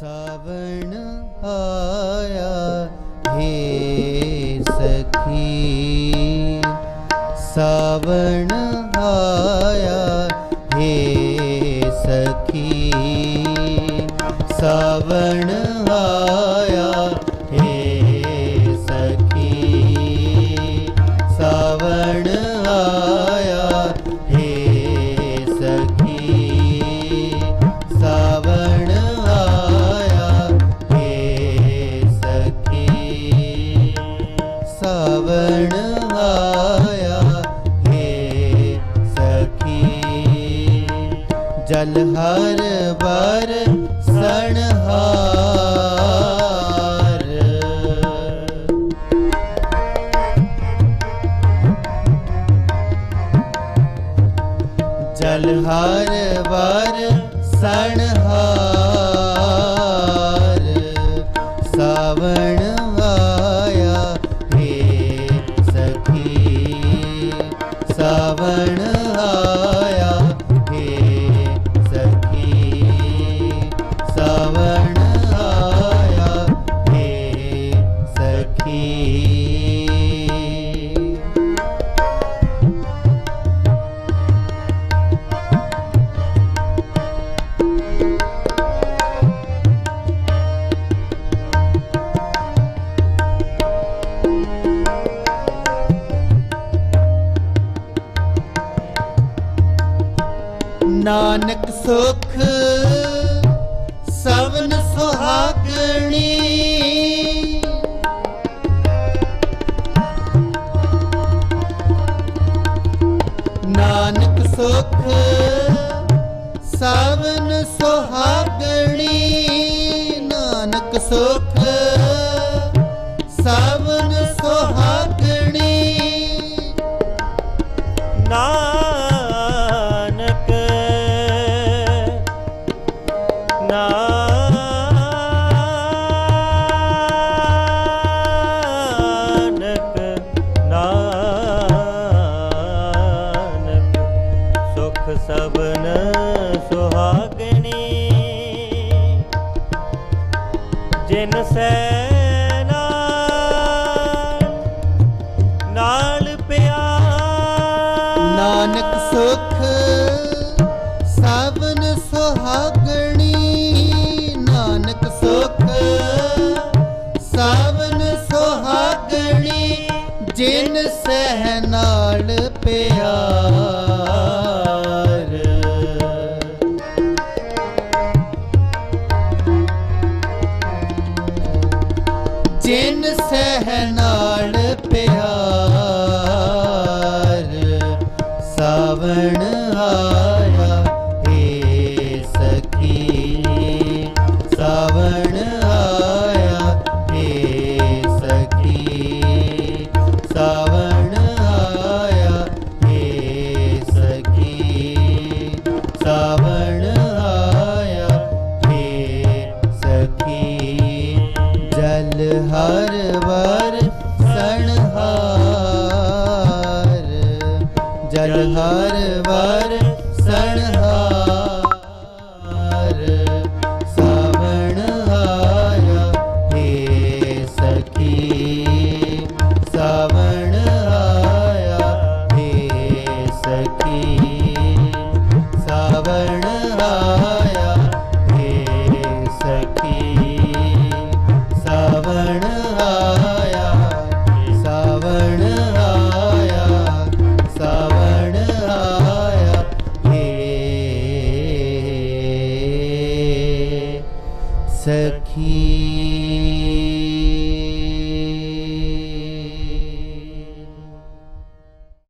ਸਾਵਣ ਆਇਆ ਹੇ ਸਖੀ। ਸਾਵਣ ਆਇਆ ਹੇ ਸਖੀ। ਸਾਵਣ ਆਇਆ ਜਲ ਹਰ ਬਰ ਸਣਹਾਰ। ਜਲ ਹਰ ਵਰ ਸਣਹਾਰ। ਨਾਨਕ ਸੁਖ ਸਵਨ ਸੁਹਾਗਣੀ। ਨਾਨਕ ਸੁਖ ਸਵਨ ਸੁਹਾਗਣੀ। ਨਾਨਕ ਸੁਖ ਸੁਖ ਸਵਨ ਸੁਹਾਗਣੀ। ਨਾਨਕ ਸੁਖ ਸਵਨ ਸੁਹਾਗਣੀ ਜਿਨ ਸਹਿ ਨਾਲ ਪਿਆਰ। ਜਿਨ ਸਹਿ ਨਾਲ ਸਾਵਣ ਆਇਆ ਏ ਸਖੀ ਸਾਵਣ ਆਇਆ ਏ ਸਖੀ ਸਾਵਣ ਆਇਆ ਏ ਸਖੀ ਸਾਵਣ ਆਇਆ ਏ ਸਖੀ ਜਲ ਹਰ ਵਰ साण आया। हे सखी साण आया। हे सखी साण आया। साण आया। साण आया। हे सखी।